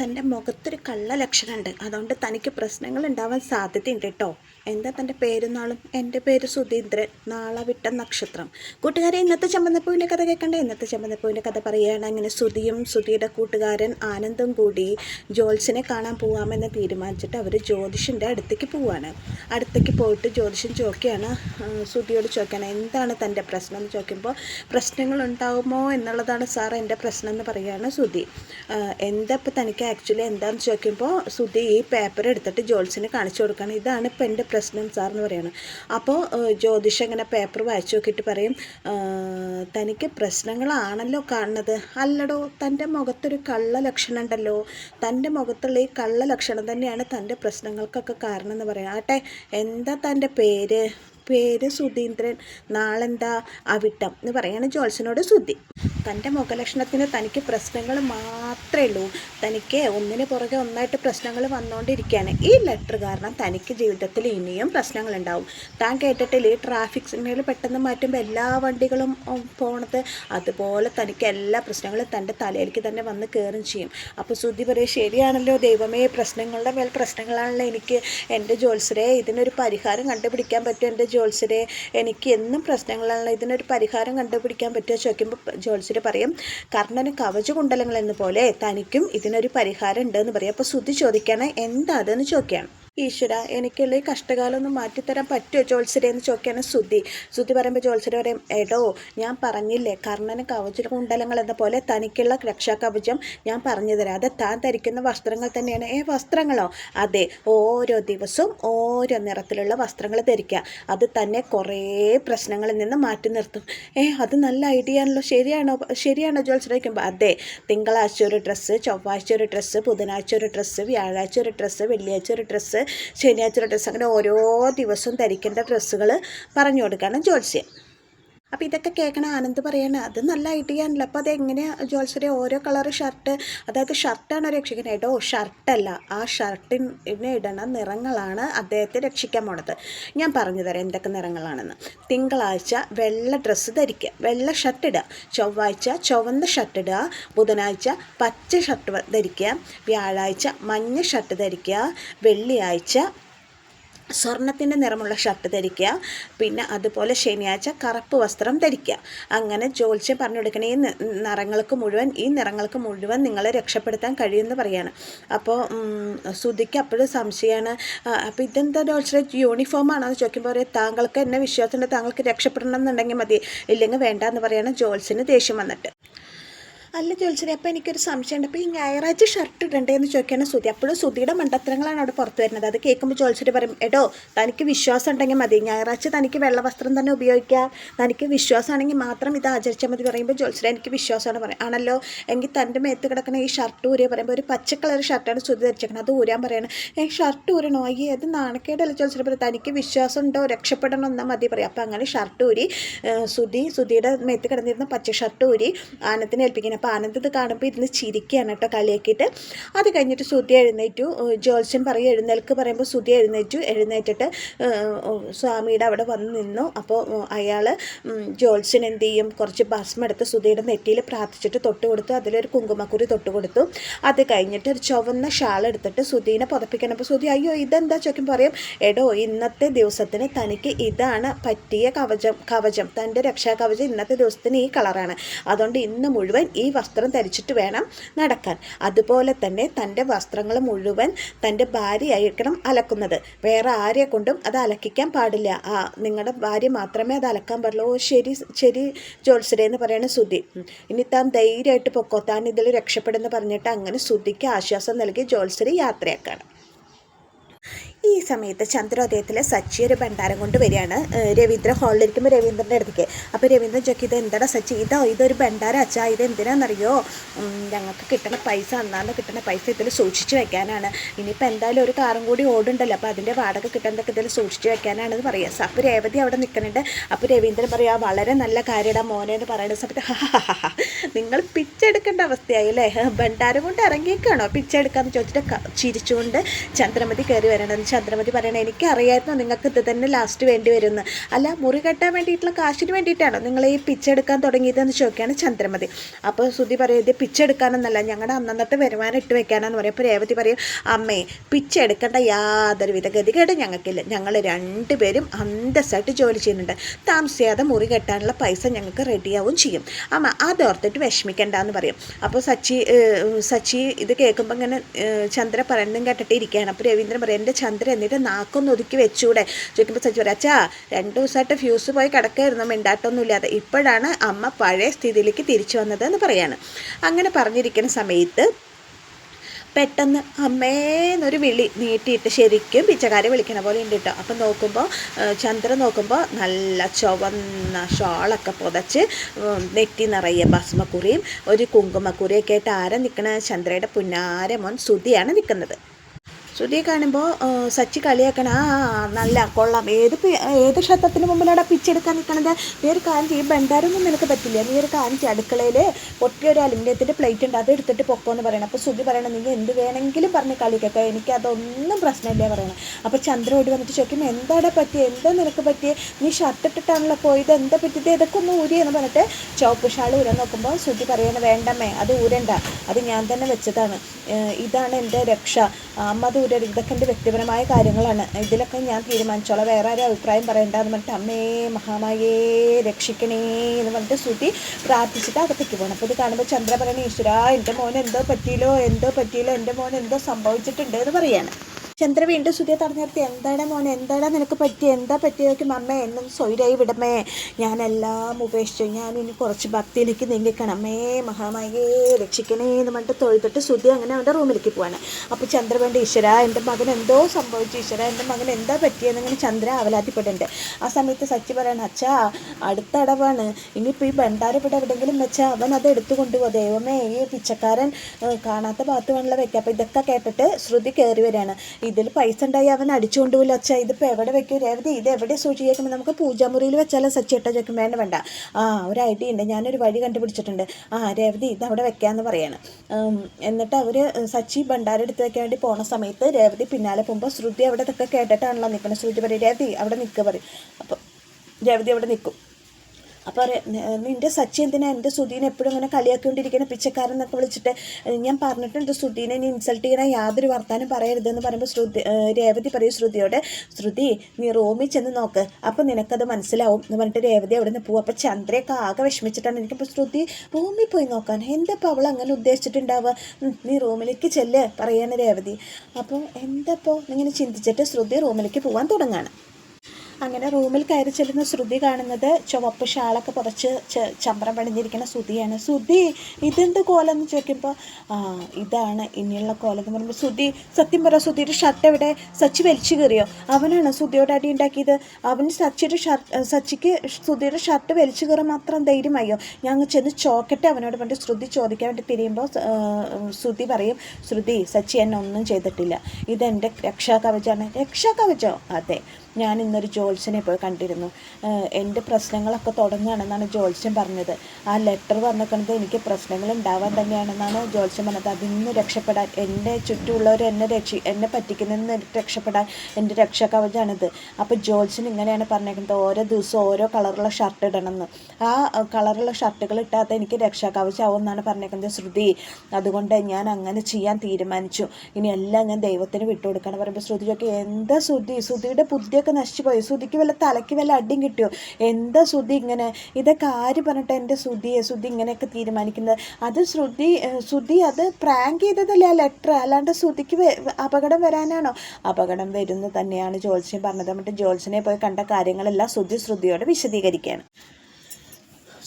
തന്റെ മുഖത്തൊരു കള്ള ലക്ഷണമുണ്ട് അതുകൊണ്ട് തനിക്ക് പ്രശ്നങ്ങൾ ഉണ്ടാവാൻ സാധ്യതയുണ്ട് കേട്ടോ. എന്താ തന്റെ പേരുന്നാളും? എന്റെ പേര് സുധീന്ദ്രൻ. നാളെ വിട്ട നക്ഷത്രം. കൂട്ടുകാരെ ഇന്നത്തെ ചമ്പന്നപ്പൂവിന്റെ കഥ കേൾക്കണ്ടേ? ഇന്നത്തെ ചമ്പന്നപ്പൂവിന്റെ കഥ പറയുകയാണ് അങ്ങനെ സുധിയും സുധിയുടെ കൂട്ടുകാരൻ ആനന്ദും കൂടി ജോൽസിനെ കാണാൻ പോകാമെന്ന് തീരുമാനിച്ചിട്ട് അവർ ജ്യോതിഷന്റെ അടുത്തേക്ക് പോവാണ്. അടുത്തേക്ക് പോയിട്ട് ജ്യോതിഷൻ ചോദിക്കുകയാണ് സുധിയോട് ചോദിക്കുകയാണ് എന്താണ് തന്റെ പ്രശ്നം എന്ന് ചോദിക്കുമ്പോൾ പ്രശ്നങ്ങൾ ഉണ്ടാകുമോ എന്നുള്ളതാണ് സാർ എന്റെ പ്രശ്നം എന്ന് പറയുകയാണ് സുധി. എന്താ ഇപ്പോൾ തനിക്ക് ആക്ച്വലി എന്താണെന്ന് ചോദിക്കുമ്പോൾ സുധി ഈ പേപ്പർ എടുത്തിട്ട് ജോൽസിനെ കാണിച്ചു കൊടുക്കുകയാണ്. ഇതാണ് ഇപ്പോൾ എന്റെ പ്രശ്നം സാർ എന്ന് പറയുന്നത് അപ്പോൾ ജ്യോതിഷം ഇങ്ങനെ പേപ്പർ വായിച്ചു നോക്കിയിട്ട് പറയും തനിക്ക് പ്രശ്നങ്ങളാണല്ലോ കാണുന്നത്. അല്ലടോ തന്റെ മുഖത്തൊരു കള്ള ലക്ഷണം ഉണ്ടല്ലോ. തന്റെ മുഖത്തുള്ള ഈ കള്ള ലക്ഷണം തന്നെയാണ് തന്റെ പ്രശ്നങ്ങൾക്കൊക്കെ കാരണം എന്ന് പറയാം. ആട്ടെ എന്താ തന്റെ പേര്? പേര് സുധീന്ദ്രൻ നാളെന്താ അവിട്ടം എന്ന് പറയാണ് ജോൽസനോട് സുധി. തന്റെ മുഖലക്ഷണത്തിന് തനിക്ക് പ്രശ്നങ്ങൾ മാത്രമേ ഉള്ളൂ. തനിക്ക് ഒന്നിന് പുറകെ ഒന്നായിട്ട് പ്രശ്നങ്ങൾ വന്നുകൊണ്ടിരിക്കുകയാണ്. ഈ ലെറ്റർ കാരണം തനിക്ക് ജീവിതത്തിൽ ഇനിയും പ്രശ്നങ്ങളുണ്ടാവും. താൻ കേട്ടിട്ടില്ല? ഈ ട്രാഫിക് സിഗ്നൽ പെട്ടെന്ന് മാറ്റുമ്പോൾ എല്ലാ വണ്ടികളും പോണത് അതുപോലെ തനിക്ക് എല്ലാ പ്രശ്നങ്ങളും തന്റെ തലയിലേക്ക് തന്നെ വന്ന് കയറും ചെയ്യും. അപ്പോൾ സുധി പറയും ശരിയാണല്ലോ ദൈവമേ പ്രശ്നങ്ങളുടെ മേൽ പ്രശ്നങ്ങളാണല്ലോ എനിക്ക് എന്റെ ജോത്സരെ ഇതിനൊരു പരിഹാരം കണ്ടുപിടിക്കാൻ പറ്റും എന്റെ ജോത്സരെ എനിക്ക് എന്നും പ്രശ്നങ്ങളാണ് ഇതിനൊരു പരിഹാരം കണ്ടുപിടിക്കാൻ പറ്റുമോ ചോദിക്കുമ്പോൾ ജോത്സര് പറയും കർണന് കവചകുണ്ടലങ്ങൾ എന്ന പോലെ തനിക്കും ഇതിനൊരു പരിഹാരം ഉണ്ടെന്ന് പറയും. അപ്പോൾ സുധി ചോദിക്കുകയാണ് എന്താ അതെന്ന് ചോദിക്കുകയാണ് ഈശ്വര എനിക്കുള്ള കഷ്ടകാലം ഒന്ന് മാറ്റിത്തരാൻ പറ്റുമോ ജോത്സരെ എന്ന് ചോദിക്കുകയാണ് സുധി. സുധി പറയുമ്പോൾ ജോത്സര പറയും എടോ ഞാൻ പറഞ്ഞില്ലേ കർണന് കവച കുണ്ടലങ്ങൾ എന്ന പോലെ തനിക്കുള്ള രക്ഷാകവചം ഞാൻ പറഞ്ഞു തരാം. അത് താൻ ധരിക്കുന്ന വസ്ത്രങ്ങൾ തന്നെയാണ്. ഏ വസ്ത്രങ്ങളോ? അതെ ഓരോ ദിവസവും ഓരോ നിറത്തിലുള്ള വസ്ത്രങ്ങൾ ധരിക്കുക. അത് തന്നെ കുറേ പ്രശ്നങ്ങളിൽ നിന്ന് മാറ്റി നിർത്തും. ഏ അത് നല്ല ഐഡിയ ആണല്ലോ. ശരിയാണോ? ശരിയാണോ? ജോത്സര ചോദിക്കുമ്പോൾ അതെ തിങ്കളാഴ്ച ഒരു ഡ്രസ്സ് ചൊവ്വാഴ്ച ഒരു ഡ്രസ്സ് ബുധനാഴ്ച ഒരു ഡ്രസ്സ് വ്യാഴാഴ്ച ഒരു ഡ്രസ്സ് വെള്ളിയാഴ്ച ഒരു ഡ്രസ്സ് ശനിയാഴ്ച ഡ്രസ്സ് അങ്ങനെ ഓരോ ദിവസവും ധരിക്കേണ്ട ഡ്രസ്സുകൾ പറഞ്ഞു കൊടുക്കുകയാണ് ജോത്സ്യം. അപ്പോൾ ഇതൊക്കെ കേൾക്കണ ആനന്ദ് പറയാണ് അത് നല്ല ഐഡിയ ആണല്ലോ. അപ്പോൾ അത് അതെങ്ങനെയാണ് ജോത്സരെ ഓരോ കളർ ഷർട്ട് അതായത് ഷർട്ടാണ് രക്ഷിക്കുന്നത് കേട്ടോ ഷർട്ടല്ല ആ ഷർട്ടിനെ ഇടണ നിറങ്ങളാണ് അദ്ദേഹത്തെ രക്ഷിക്കാൻ പോണത്. ഞാൻ പറഞ്ഞു തരാം എന്തൊക്കെ നിറങ്ങളാണെന്ന്. തിങ്കളാഴ്ച വെള്ള ഡ്രസ്സ് ധരിക്കുക. വെള്ള ഷർട്ട് ഇടുക. ചൊവ്വാഴ്ച ചുവന്ന ഷർട്ട് ഇടുക. ബുധനാഴ്ച പച്ച ഷർട്ട് ധരിക്കുക. വ്യാഴാഴ്ച മഞ്ഞ ഷർട്ട് ധരിക്കുക. വെള്ളിയാഴ്ച സ്വർണത്തിന്റെ നിറമുള്ള ഷർട്ട് ധരിക്കുക. പിന്നെ അതുപോലെ ശനിയാഴ്ച കറുപ്പ് വസ്ത്രം ധരിക്കുക. അങ്ങനെ ജോത്സ്യം പറഞ്ഞു കൊടുക്കണേ ഈ നിറങ്ങൾക്ക് മുഴുവൻ ഈ നിറങ്ങൾക്ക് മുഴുവൻ നിങ്ങളെ രക്ഷപ്പെടുത്താൻ കഴിയുമെന്ന് പറയാണ്. അപ്പോൾ ശ്രുതിക്ക് അപ്പോഴും സംശയമാണ്. അപ്പോൾ ഇതെന്താ ജോത്സ്യം യൂണിഫോം ആണോ എന്ന് ചോദിക്കുമ്പോൾ പറയും താങ്കൾക്ക് എന്നെ വിശ്വാസമുണ്ട് താങ്കൾക്ക് രക്ഷപ്പെടണം എന്നുണ്ടെങ്കിൽ മതി. ഇല്ലെങ്കിൽ വേണ്ട എന്ന് പറയാണ് ജോൽസിന് ദേഷ്യം വന്നിട്ട്. അല്ല ജോത്സരി അപ്പോൾ എനിക്കൊരു സംശയമുണ്ട്. അപ്പോൾ ഈ ഞായറാഴ്ച ഷർട്ട് ഇടണ്ടേ എന്ന് ചോദിക്കുകയാണ് സുധി. അപ്പോഴും സുധിയുടെ മണ്ടത്തരങ്ങളാണ് അവിടെ പുറത്ത് വരുന്നത്. അത് കേൾക്കുമ്പോൾ ജോത്സരി പറയും എടോ തനിക്ക് വിശ്വാസം ഉണ്ടെങ്കിൽ മതി. ഞായറാഴ്ച തനിക്ക് വെള്ള വസ്ത്രം തന്നെ ഉപയോഗിക്കാം തനിക്ക് വിശ്വാസമാണെങ്കിൽ മാത്രം ഇത് ആചരിച്ചാൽ മതി. പറയുമ്പോൾ ജോത്സരി എനിക്ക് വിശ്വാസമാണ് പറയും. ആണല്ലോ എങ്കിൽ തന്റെ മേത്ത് കിടക്കുന്ന ഈ ഷർട്ട് ഊരിയ പറയുമ്പോൾ ഒരു പച്ച കളർ ഷർട്ടാണ് സുധി ധരിച്ചേക്കുന്നത് അത് ഊരാൻ പറയണം. ഏ ഷർട്ട് ഊരണോ? ഈ അത് നാണക്കേടല്ല ജോത്സരി പറയും. തനിക്ക് വിശ്വാസം ഉണ്ടോ? രക്ഷപ്പെടണം എന്നാൽ മതി പറയും. അപ്പോൾ അങ്ങനെ ഷർട്ട് ഊരി സുതി സുധി സുധിയുടെ മേത്ത് കിടന്നിരുന്ന പച്ച ഷർട്ട് ഊരി ആനത്തിന് ഏൽപ്പിക്കുന്നത് അപ്പോൾ ആനന്ദ് ഇത് കാണുമ്പോൾ ഇരുന്ന് ചിരിക്കുകയാണ് കേട്ടോ കളിയാക്കിയിട്ട്. അത് കഴിഞ്ഞിട്ട് സുതി എഴുന്നേറ്റു. ജോൽസൻ പറയും എഴുന്നേൽക്ക് പറയുമ്പോൾ സുതി എഴുന്നേറ്റു. എഴുന്നേറ്റിട്ട് സ്വാമിയുടെ അവിടെ വന്ന് നിന്നു. അപ്പോൾ അയാൾ ജോൽസൻ എന്ത് ചെയ്യും? കുറച്ച് ഭസ്മം എടുത്ത് സുതിയുടെ നെറ്റിയിൽ പ്രാർത്ഥിച്ചിട്ട് തൊട്ട് കൊടുത്തു. അതിലൊരു കുങ്കുമക്കുരി തൊട്ട് കൊടുത്തു. അത് കഴിഞ്ഞിട്ട് ഒരു ചുവന്ന ഷാൾ എടുത്തിട്ട് സുധീനെ പുതപ്പിക്കണം. അപ്പോൾ സുധി അയ്യോ ഇതെന്താ? ചോദിക്കും പറയും എടോ ഇന്നത്തെ ദിവസത്തിന് തനിക്ക് ഇതാണ് പറ്റിയ കവചം. കവചം. തന്റെ രക്ഷാ കവചം ഇന്നത്തെ ദിവസത്തിന് ഈ കളറാണ്. അതുകൊണ്ട് ഇന്ന് മുഴുവൻ ഈ വസ്ത്രം ധരിച്ചിട്ട് വേണം നടക്കാൻ. അതുപോലെ തന്നെ തന്റെ വസ്ത്രങ്ങൾ മുഴുവൻ തന്റെ ഭാര്യയായിരിക്കണം അലക്കുന്നത്. വേറെ ആരെ കൊണ്ടും അത് അലക്കിക്കാൻ പാടില്ല. ആ നിങ്ങളുടെ ഭാര്യ മാത്രമേ അത് അലക്കാൻ പാടുള്ളൂ. ഓ ശരി ശരി ജോത്സരെ എന്ന് പറയുന്ന സുധി. ഇനി താൻ ധൈര്യമായിട്ട് പൊക്കോ? താൻ ഇതിൽ രക്ഷപ്പെടുമെന്ന് പറഞ്ഞിട്ട് അങ്ങനെ സുധിക്ക് ആശ്വാസം നൽകി ജോത്സരി യാത്രയാക്കാണ്. ഈ സമയത്ത് ചന്ദ്രോദയത്തിലെ സച്ചി ഒരു ഭണ്ഡാരം കൊണ്ട് വരികയാണ്. രവീന്ദ്ര ഹാളിലിരിക്കുമ്പോൾ രവീന്ദ്രന്റെ അടുത്തേക്ക്. അപ്പോൾ രവീന്ദ്രൻ ചോദിക്കും ഇത് എന്താണ് സച്ചി? ഇതോ ഇതൊരു ഭണ്ഡാരം അച്ഛാ. ഇത് എന്തിനാണെന്നറിയോ ഞങ്ങൾക്ക് കിട്ടണ പൈസ അന്നാന്ന് കിട്ടണ പൈസ ഇതിൽ സൂക്ഷിച്ച് വെക്കാനാണ്. ഇനിയിപ്പോൾ എന്തായാലും ഒരു കാറും കൂടി ഓടുണ്ടല്ലോ അപ്പോൾ അതിന്റെ വാടക കിട്ടുന്നതൊക്കെ ഇതിൽ സൂക്ഷിച്ച് വെക്കാനാണെന്ന് പറയുക അപ്പോൾ രേവതി അവിടെ നിൽക്കുന്നുണ്ട് അപ്പോൾ രവീന്ദ്രൻ പറയാ വളരെ നല്ല കാര്യടാ മോനെ എന്ന് പറയുന്ന സമയത്ത് നിങ്ങൾ പിച്ചെടുക്കേണ്ട അവസ്ഥയായി അല്ലേ ഭണ്ഡാരം കൊണ്ട് ഇറങ്ങിയേക്കാണോ? പിച്ചെടുക്കാന്ന് ചോദിച്ചിട്ട് ചിരിച്ചുകൊണ്ട് ചന്ദ്രമതി കയറി വരണമെന്ന് ചന്ദ്രമതി പറയണേ എനിക്കറിയായിരുന്നു നിങ്ങൾക്ക് ഇത് തന്നെ ലാസ്റ്റ് വേണ്ടി വരുമെന്ന് അല്ല മുറി കെട്ടാൻ വേണ്ടിയിട്ടുള്ള കാശിന് വേണ്ടിയിട്ടാണോ നിങ്ങൾ ഈ പിച്ചെടുക്കാൻ തുടങ്ങിയതെന്ന് ചോദിക്കുകയാണ് ചന്ദ്രമതി. അപ്പോൾ സുധി പറയും ഇത് പിച്ചെടുക്കാനെന്നല്ല ഞങ്ങളുടെ അന്നന്നത്തെ വരുമാനം ഇട്ട് വെക്കാനെന്ന് പറയും. അപ്പോൾ രേവതി പറയും അമ്മേ പിച്ചെടുക്കേണ്ട യാതൊരുവിധ ഗതികേട് ഞങ്ങൾക്കില്ല. ഞങ്ങൾ രണ്ടുപേരും അന്തസ്സായിട്ട് ജോലി ചെയ്യുന്നുണ്ട്. താമസിയാതെ മുറി കെട്ടാനുള്ള പൈസ ഞങ്ങൾക്ക് റെഡിയാവും ചെയ്യും. അമ്മ അതോർത്തിട്ട് വിഷമിക്കേണ്ട എന്ന് പറയും. അപ്പോൾ സച്ചി സച്ചി ഇത് കേൾക്കുമ്പോൾ ഇങ്ങനെ ചന്ദ്ര പറയുന്നതും കേട്ടിട്ട് ഇരിക്കുകയാണ്. അപ്പോൾ രവീന്ദ്രൻ പറയും എന്റെ ചന്ദ്ര എന്നിട്ട് നാക്കൊന്ന് ഒതുക്കി വെച്ചൂടെ? ചോദിക്കുമ്പോൾ സജി പറയാം അച്ഛാ രണ്ട് ദിവസമായിട്ട് ഫ്യൂസ് പോയി കിടക്കായിരുന്നു മിണ്ടാട്ടൊന്നുമില്ലാതെ. ഇപ്പോഴാണ് അമ്മ പഴയ സ്ഥിതിയിലേക്ക് തിരിച്ചു വന്നത് എന്ന് പറയാണ്. അങ്ങനെ പറഞ്ഞിരിക്കുന്ന സമയത്ത് പെട്ടെന്ന് അമ്മേന്നൊരു വിളി നീട്ടിയിട്ട് ശരിക്കും പിച്ചക്കാരെ വിളിക്കണ പോലെ ഉണ്ട് കേട്ടോ. അപ്പം നോക്കുമ്പോൾ ചന്ദ്രൻ നോക്കുമ്പോൾ നല്ല ചുവന്ന ഷോളൊക്കെ പുതച്ച് നെറ്റി നിറയെ ഭസ്മക്കുറിയും ഒരു കുങ്കുമക്കുറിയൊക്കെ ആയിട്ട് ആരാ നിൽക്കണ ചന്ദ്രയുടെ പുന്നാരമോൻ സുതിയാണ് നിൽക്കുന്നത് ശ്രുതിയെ കാണുമ്പോൾ സച്ചി കളിയാക്കണ ആ നല്ല കൊള്ളാം. ഏത് ഏത് ക്ഷേത്രത്തിന് മുമ്പിലാണ് പിച്ചെടുക്കാൻ നിൽക്കണത് നീ ഒരു കാര്യം ചെയ്യും ബണ്ടാരൊന്നും നിനക്ക് പറ്റില്ല. നീ ഒരു കാര്യം ചെയ്യും അടുക്കളയിൽ പൊട്ടിയ ഒരു അലുമിനിയത്തിന്റെ പ്ലേറ്റ് ഉണ്ട് അത് എടുത്തിട്ട് പൊക്കോ എന്ന് പറയണം. അപ്പോൾ ശ്രുതി പറയണം നീ എന്ത് വേണമെങ്കിലും പറഞ്ഞ് കളിക്കൊക്കെ എനിക്ക് അതൊന്നും പ്രശ്നമില്ല പറയണം. അപ്പോൾ ചന്ദ്ര ഓടി വന്നിട്ട് ചോദിക്കും എന്താടാ പറ്റിയത് എന്താ നിനക്ക് പറ്റിയത് നീ ഷർട്ട് ഇട്ടിട്ടാണല്ലോ പോയത്? എന്താ പറ്റിയത്? ഇതൊക്കെ ഒന്ന് ഊരി എന്ന് പറഞ്ഞിട്ട് ചുവപ്പ് ഷാൾ ഊരാൻ നോക്കുമ്പോൾ ശ്രുതി പറയണ വേണ്ടമ്മേ അത് ഊരണ്ട. അത് ഞാൻ തന്നെ വെച്ചതാണ്. ഇതാണ് എന്റെ രക്ഷ. അമ്മ അത് ഊരരുത് ഇതൊക്കെ എന്റെ വ്യക്തിപരമായ കാര്യങ്ങളാണ്. ഇതിലൊക്കെ ഞാൻ തീരുമാനിച്ചോളാം. വേറെ ആരും അഭിപ്രായം പറയണ്ടെന്ന് പറഞ്ഞിട്ട് അമ്മേ മഹാമായേ രക്ഷിക്കണേ എന്ന് പറഞ്ഞിട്ട് ശ്രുതി പ്രാർത്ഥിച്ചിട്ട് അകത്തേക്ക് പോകണം അപ്പോൾ ഇത് കാണുമ്പോൾ ചന്ദ്ര പറയണ ഈശ്വര എന്റെ മോൻ എന്തോ പറ്റിയില്ലോ എന്തോ പറ്റിയില്ലോ എന്റെ മോൻ എന്തോ സംഭവിച്ചിട്ടുണ്ട് എന്ന് പറയാണ്. ചന്ദ്ര വീണ്ടും സുധിയെ തടഞ്ഞു നിർത്തി. എന്താണ് മോനെ എന്താണ് നിനക്ക് പറ്റിയത് എന്താ പറ്റിയതൊക്കെ അമ്മേ എന്നും സ്വൈരായി വിടമേ ഞാനെല്ലാം ഉപേക്ഷിച്ചു. ഞാൻ ഇനി കുറച്ച് ഭക്തിയിലേക്ക് നീങ്ങിക്കണമേ മഹാമായേ രക്ഷിക്കണേ എന്ന് പറഞ്ഞിട്ട് തൊഴുതിട്ട് സുധി അങ്ങനെ അവന്റെ റൂമിലേക്ക് പോവാണ്. അപ്പോൾ ചന്ദ്ര വേണ്ട ഈശ്വര എന്റെ മകൻ എന്തോ സംഭവിച്ചു. ഈശ്വര എന്റെ മകൻ എന്താ പറ്റിയെന്നിങ്ങനെ ചന്ദ്ര അവലാത്തിപ്പെട്ടുണ്ട് ആ സമയത്ത് സച്ചി പറയണം അച്ഛാ അടുത്ത അടവാണ്. ഇനിയിപ്പോൾ ഈ ഭണ്ഡാരപ്പെട്ട എവിടെയെങ്കിലും വെച്ചാൽ അവൻ അത് എടുത്തു കൊണ്ടുപോകും ദൈവമേ ഈ പിച്ചക്കാരൻ കാണാത്ത ഭാഗത്ത് വേണമല്ലോ വെക്കുക അപ്പോൾ ഇതൊക്കെ കേട്ടിട്ട് ശ്രുതി കയറി വരികയാണ്. ഇതിൽ പൈസ ഉണ്ടായി അവൻ അടിച്ചുകൊണ്ട് പോലും അച്ഛാ ഇതിപ്പോൾ എവിടെ വെക്കും? രേവതി ഇത് എവിടെ സൂക്ഷിച്ചേക്കുമ്പോൾ നമുക്ക് പൂജാമുറിയിൽ വെച്ചാലോ സച്ചിട്ട ചോദിക്കും വേണ്ട വേണ്ട. ആ ഒരു ഐഡിയ ഉണ്ട്. ഞാനൊരു വഴി കണ്ടുപിടിച്ചിട്ടുണ്ട്. ആ രേവതി ഇത് അവിടെ വെക്കാമെന്ന് പറയാണ്. എന്നിട്ട് അവർ സച്ചി ഭണ്ഡാരം എടുത്ത് വെക്കാൻ വേണ്ടി പോണ സമയത്ത് രേവതി പിന്നാലെ പോകുമ്പോൾ ശ്രുതി അവിടെ ഇതൊക്കെ കേട്ടിട്ടാണല്ലോ നിൽക്കുന്നത്. ശ്രുതി പറയും രേവതി അവിടെ നിൽക്കുക പറയും. അപ്പോൾ രേവതി അവിടെ നിൽക്കും. അപ്പോൾ നിന്റെ സച്ചി എന്തിനാ എന്റെ സുധീനെ എപ്പോഴും ഇങ്ങനെ കളിയാക്കിക്കൊണ്ടിരിക്കുന്ന പിച്ചക്കാരൻ എന്നൊക്കെ വിളിച്ചിട്ട് ഞാൻ ഞാൻ പറഞ്ഞിട്ടുണ്ട് സുധീനെ നീ ഇൻസൾട്ട് ചെയ്യണ യാതൊരു വർത്താനം പറയരുതെന്ന് പറയുമ്പോൾ ശ്രുതി രേവതി പറയും ശ്രുതിയോട് ശ്രുതി നീ റൂമിൽ ചെന്ന് നോക്ക്. അപ്പോൾ നിനക്കത് മനസ്സിലാവും. എന്ന് പറഞ്ഞിട്ട് രേവതി അവിടെ നിന്ന് പോകും അപ്പോൾ ചന്ദ്രയൊക്കെ ആകെ വിഷമിച്ചിട്ടാണ് എനിക്കിപ്പോൾ ശ്രുതി റൂമിൽ പോയി നോക്കാൻ. എന്തപ്പോൾ അവൾ അങ്ങനെ ഉദ്ദേശിച്ചിട്ടുണ്ടാവുക? നീ റൂമിലേക്ക് ചെല്ല് പറയാണ് രേവതി. അപ്പോൾ എന്തപ്പോൾ ഇങ്ങനെ ചിന്തിച്ചിട്ട് ശ്രുതി റൂമിലേക്ക് പോകാൻ തുടങ്ങാണ്. അങ്ങനെ റൂമിൽ കയറി ചെല്ലുന്ന ശ്രുതി കാണുന്നത് ചുവപ്പ് ഷാളൊക്കെ പുറച്ച് ചമ്പ്രം പണിഞ്ഞിരിക്കുന്ന ശ്രുതിയാണ്. ശ്രുതി ഇതെന്ത് കോലെന്ന് ചോദിക്കുമ്പോൾ ഇതാണ് ഇനിയുള്ള കോലം എന്ന് പറയുമ്പോൾ ശ്രുതി സത്യം പറ ശ്രുതിയുടെ ഷർട്ട് എവിടെ? സച്ചി വലിച്ചു കയറിയോ അവനാണ് ശ്രുതിയോട് അടി ഉണ്ടാക്കിയത്? അവന് സച്ചിയുടെ ഷർട്ട് സച്ചിക്ക് ശ്രുതിയുടെ ഷർട്ട് വലിച്ചു കയറാൻ മാത്രം ധൈര്യമായോ? ഞങ്ങൾ ചെന്ന് ചോക്കട്ടെ അവനോട് പറഞ്ഞിട്ട് ശ്രുതി ചോദിക്കാൻ വേണ്ടി തിരിയുമ്പോൾ ശ്രുതി പറയും ശ്രുതി സച്ചി എന്നെ ഒന്നും ചെയ്തിട്ടില്ല. ഇതെന്റെ രക്ഷാകവചമാണ്. രക്ഷാകവചോ? അതെ. ഞാൻ ഇന്നൊരു ജോത്സ്യനെ പോയി കണ്ടിരുന്നു. എന്റെ പ്രശ്നങ്ങളൊക്കെ തുടങ്ങുകയാണെന്നാണ് ജോത്സ്യം പറഞ്ഞത്. ആ ലെറ്റർ വന്നിരിക്കുന്നത് എനിക്ക് പ്രശ്നങ്ങൾ ഉണ്ടാവാൻ തന്നെയാണെന്നാണ് ജോത്സ്യം പറഞ്ഞത്. അതിൽ നിന്ന് രക്ഷപ്പെടാൻ എന്റെ ചുറ്റുമുള്ളവർ എന്നെ രക്ഷി എന്നെ പറ്റിക്കുന്നതിൽ നിന്ന് രക്ഷപ്പെടാൻ എന്റെ രക്ഷാകവചാണിത് അപ്പോൾ ജോത്സ്യൻ ഇങ്ങനെയാണ് പറഞ്ഞേക്കുന്നത് ഓരോ ദിവസവും ഓരോ കളറുള്ള ഷർട്ട് ഇടണമെന്ന്. ആ കളറുള്ള ഷർട്ടുകൾ ഇട്ടാത്ത എനിക്ക് രക്ഷാകവചാവും എന്നാണ് പറഞ്ഞേക്കുന്നത് ശ്രുതി. അതുകൊണ്ട് ഞാൻ അങ്ങനെ ചെയ്യാൻ തീരുമാനിച്ചു. ഇനി എല്ലാം ഞാൻ ദൈവത്തിന് വിട്ടുകൊടുക്കണം. പറയുമ്പോൾ ശ്രുതിയൊക്കെ എന്താ ശ്രുതി? ശ്രുതിയുടെ ബുദ്ധിയൊക്കെ നശിച്ചു പോയി ശ്രുതിക്ക് വല്ല തലയ്ക്ക് വല്ല അടിയും കിട്ടിയോ? എന്താ ശ്രുതി ഇങ്ങനെ? ഇതൊക്കെ ആര് പറഞ്ഞിട്ട് എന്റെ ശ്രുതിയെ ശ്രുതി ഇങ്ങനെയൊക്കെ തീരുമാനിക്കുന്നത്? അത് ശ്രുതി ശ്രുതി അത് പ്രാങ്ക് ചെയ്തതല്ലേ ആ ലെറ്റർ അല്ലാണ്ട് ശ്രുതിക്ക് അപകടം വരാനാണോ? അപകടം വരുന്നു തന്നെയാണ് ജോത്സ്യം പറഞ്ഞത്. എന്നിട്ട് ജോത്സ്യനെ പോയി കണ്ട കാര്യങ്ങളെല്ലാം ശ്രുതി ശ്രുതിയോട് വിശദീകരിക്കുകയാണ്.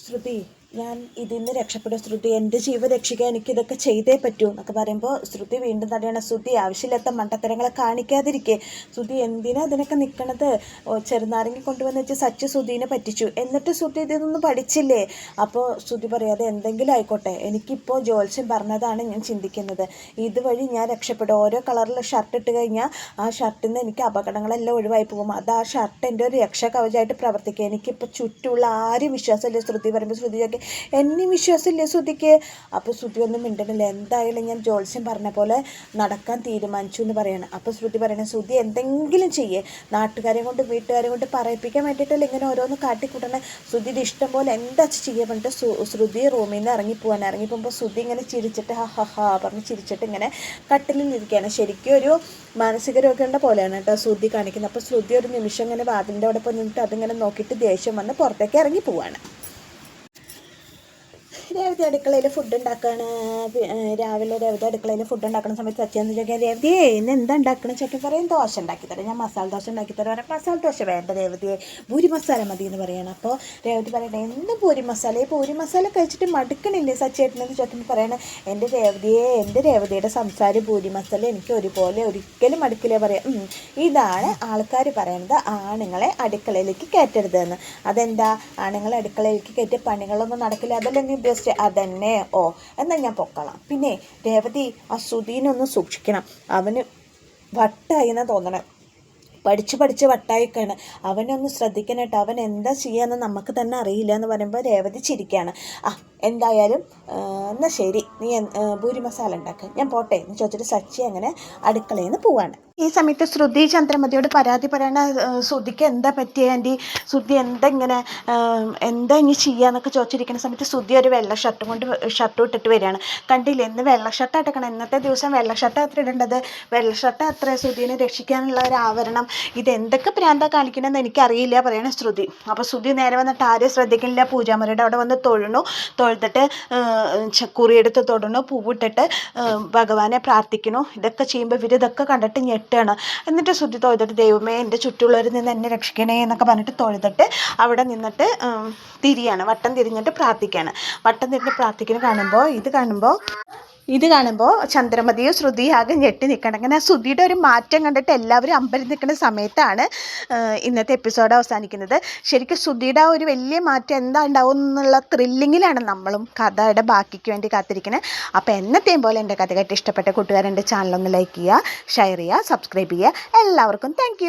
ശ്രുതി ഞാൻ ഇതിൽ നിന്ന് രക്ഷപ്പെടും. ശ്രുതി എന്റെ ജീവൻ രക്ഷിക്കാൻ എനിക്ക് ഇതൊക്കെ ചെയ്തേ പറ്റൂ എന്നൊക്കെ പറയുമ്പോൾ ശ്രുതി വീണ്ടും തടയണം. ശ്രുതി ആവശ്യമില്ലാത്ത മണ്ടത്തരങ്ങളെ കാണിക്കാതിരിക്കെ. ശ്രുതി എന്തിനാ അതിനൊക്കെ നിൽക്കണത് ചെറുനാരങ്ങി കൊണ്ടുവന്ന് വെച്ച് സച്ച് ശ്രുതിനെ പറ്റിച്ചു. എന്നിട്ട് ശ്രുതി ഇതൊന്നും പഠിച്ചില്ലേ? അപ്പോൾ ശ്രുതി പറയാതെ എന്തെങ്കിലും ആയിക്കോട്ടെ. എനിക്കിപ്പോൾ ജോത്സ്യം പറഞ്ഞതാണ് ഞാൻ ചിന്തിക്കുന്നത്. ഇതുവഴി ഞാൻ രക്ഷപ്പെടും. ഓരോ കളറിൽ ഷർട്ട് ഇട്ട് കഴിഞ്ഞാൽ ആ ഷർട്ടിൽ നിന്ന് എനിക്ക് അപകടങ്ങളെല്ലാം ഒഴിവായി പോകും. അത് ആ ഷർട്ട് എന്റെ ഒരു രക്ഷാ കവചമായിട്ട് പ്രവർത്തിക്കുക എനിക്കിപ്പോൾ ചുറ്റുമുള്ള ആരും വിശ്വാസമില്ല. ശ്രുതി പറയുമ്പോൾ ശ്രുതിയൊക്കെ എന്നെയും വിശ്വാസമില്ലേ ശ്രുതിക്ക്? അപ്പോൾ ശ്രുതി ഒന്നും മിണ്ടണില്ല. എന്തായാലും ഞാൻ ജോത്സ്യം പറഞ്ഞ പോലെ നടക്കാൻ തീരുമാനിച്ചു എന്ന് പറയണം. അപ്പോൾ ശ്രുതി പറയണ ശ്രുതി എന്തെങ്കിലും ചെയ്യേ. നാട്ടുകാരെ കൊണ്ട് വീട്ടുകാരെ കൊണ്ട് പറയിപ്പിക്കാൻ വേണ്ടിയിട്ടല്ല ഇങ്ങനെ ഓരോന്ന് കാട്ടിക്കൂട്ടണേ. ശ്രുതിയുടെ ഇഷ്ടം പോലെ എന്താ ചെയ്യാൻ പറഞ്ഞിട്ട് ശ്രു- ശ്രുതി റൂമിൽ നിന്ന് ഇറങ്ങി പോകാൻ ഇറങ്ങി പോകുമ്പോൾ ശ്രുതി ഇങ്ങനെ ചിരിച്ചിട്ട് ഹ ഹ പറഞ്ഞ് ചിരിച്ചിട്ട് ഇങ്ങനെ കട്ടിലിൽ ഇരിക്കുകയാണ് ശരിക്കും ഒരു മാനസിക രോഗികളുടെ പോലെയാണ് കേട്ടോ ശ്രുതി കാണിക്കുന്നത്. അപ്പോൾ ശ്രുതി ഒരു നിമിഷം ഇങ്ങനെ വാതിലിന്റെ അവിടെ പോയി നിന്നിട്ട് അതിങ്ങനെ നോക്കിയിട്ട് ദേഷ്യം വന്ന് പുറത്തേക്ക് ഇറങ്ങി പോവാണ്. രേവതി അടുക്കളയിൽ ഫുഡ് ഉണ്ടാക്കുകയാണ് രാവിലെ രേവതി അടുക്കളയിൽ ഫുഡ് ഉണ്ടാക്കുന്ന സമയത്ത് സത്യം ചോദിക്കാൻ രേവതിയെ ഇന്ന് എന്താ ഉണ്ടാക്കണം? ചോദിക്കാൻ പറയും ദോശ ഉണ്ടാക്കി തരാം. ഞാൻ മസാല ദോശ ഉണ്ടാക്കി തരാം. പറയാം മസാല ദോശ വേണ്ട രേവതിയെ പൂരി മസാല മതി എന്ന് പറയണം. അപ്പോൾ രേവതി പറയണേ എന്ത് പൂരി മസാല. ഈ പൂരി മസാല കഴിച്ചിട്ട് മടുക്കണില്ലേ സച്ചേട്ടനെന്ന് ചോദിക്കുമ്പോൾ പറയണം? എന്റെ രേവതിയെ എന്റെ രേവതിയുടെ സംസാരം പൂരി മസാല എനിക്ക് ഒരുപോലെ ഒരിക്കലും മടുക്കില്ല പറയാം. ഇതാണ് ആൾക്കാർ പറയുന്നത് ആണുങ്ങളെ അടുക്കളയിലേക്ക് കയറ്റരുതെന്ന് അതെന്താ? ആണുങ്ങളെ അടുക്കളയിലേക്ക് കയറ്റിയ പണികളൊന്നും നടക്കില്ല. അതല്ലെങ്കിൽ ഉദ്ദേശിച്ചത് അതന്നെ ഓ എന്നാൽ ഞാൻ പൊക്കളാം. പിന്നെ രേവതി ആ സുധീനൊന്ന് സൂക്ഷിക്കണം. അവന് വട്ടായി എന്നാ തോന്നണം. പഠിച്ച് പഠിച്ച് വട്ടായിക്കാണ്. അവനെ ഒന്ന് ശ്രദ്ധിക്കണം കേട്ടോ അവൻ എന്താ ചെയ്യാന്ന് നമുക്ക് തന്നെ അറിയില്ല എന്ന് പറയുമ്പോൾ രേവതി ചിരിക്കുകയാണ് ആ എന്തായാലും എന്നാൽ ശരി. നീ ഭൂരി മസാല ഉണ്ടാക്കുക ഞാൻ പോട്ടെ. എന്ന് ചോദിച്ചിട്ട് സച്ചി അങ്ങനെ അടുക്കളയിൽ നിന്ന് പോവാണ്. ഈ സമയത്ത് ശ്രുതി ചന്ദ്രമതിയോട് പരാതി പറയണ ശ്രുതിക്ക് എന്താ പറ്റിയ ആന്റി ശ്രുതി എന്താ ഇങ്ങനെ എന്താ ഇനി ചെയ്യാന്നൊക്കെ ചോദിച്ചിരിക്കുന്ന സമയത്ത് ശ്രുതി ഒരു വെള്ള ഷർട്ട് കൊണ്ട് ഷർട്ട് ഇട്ടിട്ട് വരികയാണ്. കണ്ടില്ലേ ഇന്ന് വെള്ള ഷർട്ട് അടക്കണം. ഇന്നത്തെ ദിവസം വെള്ള ഷർട്ട് അത്ര ഇടേണ്ടത്? വെള്ള ഷർട്ട് അത്ര ശ്രുതിനെ രക്ഷിക്കാനുള്ള ഒരു ആവരണം. ഇത് എന്തൊക്കെ പ്രാന്ത കാണിക്കണമെന്ന് എനിക്കറിയില്ല പറയണ ശ്രുതി. അപ്പോൾ ശ്രുതി നേരെ വന്നിട്ട് ആരും ശ്രദ്ധിക്കുന്നില്ല പൂജാമുറിയുടെ അവിടെ വന്ന് തൊഴണു. തൊഴുതിട്ട് കുറിയെടുത്ത് തൊടണു. പൂവിട്ടിട്ട് ഭഗവാനെ പ്രാർത്ഥിക്കണു. ഇതൊക്കെ ചെയ്യുമ്പോൾ ഇവർ ഇതൊക്കെ കണ്ടിട്ട് ഞെട്ടാണ് എന്നിട്ട് ശുദ്ധി തൊഴുതിട്ട് ദൈവമേ എന്റെ ചുറ്റുള്ളവരിൽ നിന്ന് എന്നെ രക്ഷിക്കണേ എന്നൊക്കെ പറഞ്ഞിട്ട് തൊഴുതിട്ട് അവിടെ നിന്നിട്ട് തിരിയാണ്. വട്ടം തിരിഞ്ഞിട്ട് പ്രാർത്ഥിക്കുകയാണ് വട്ടം തിരിഞ്ഞ് പ്രാർത്ഥിക്കുന്നത് കാണുമ്പോൾ ഇത് കാണുമ്പോൾ ഇത് കാണുമ്പോൾ ചന്ദ്രമതിയോ ശ്രുതിയോ ആകെ ഞെട്ടി നിൽക്കണം. അങ്ങനെ ആ ശ്രുതിയുടെ ഒരു മാറ്റം കണ്ടിട്ട് എല്ലാവരും അമ്പരം നിൽക്കുന്ന സമയത്താണ് ഇന്നത്തെ എപ്പിസോഡ് അവസാനിക്കുന്നത്. ശരിക്കും ശ്രുതിയുടെ ആ ഒരു വലിയ മാറ്റം എന്താ ഉണ്ടാവും എന്നുള്ള ത്രില്ലിങ്ങിലാണ് നമ്മളും കഥയുടെ ബാക്കിക്ക് വേണ്ടി കാത്തിരിക്കുന്നത് അപ്പോൾ എന്നത്തെയും പോലെ എന്റെ കഥ കേട്ട് ഇഷ്ടപ്പെട്ട കൂട്ടുകാരെന്റെ ചാനലൊന്ന് ലൈക്ക് ചെയ്യുക ഷെയർ ചെയ്യുക സബ്സ്ക്രൈബ് ചെയ്യുക. എല്ലാവർക്കും താങ്ക്